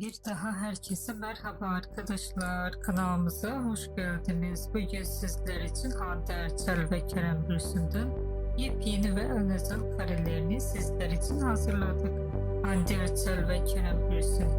Bir daha herkese merhaba arkadaşlar. Kanalımıza hoş geldiniz. Bugün sizler için Hande Erçel ve Kerem Bürsin'den yepyeni ve en özel karelerini sizler için hazırladık. Hande Erçel ve Kerem Bürsin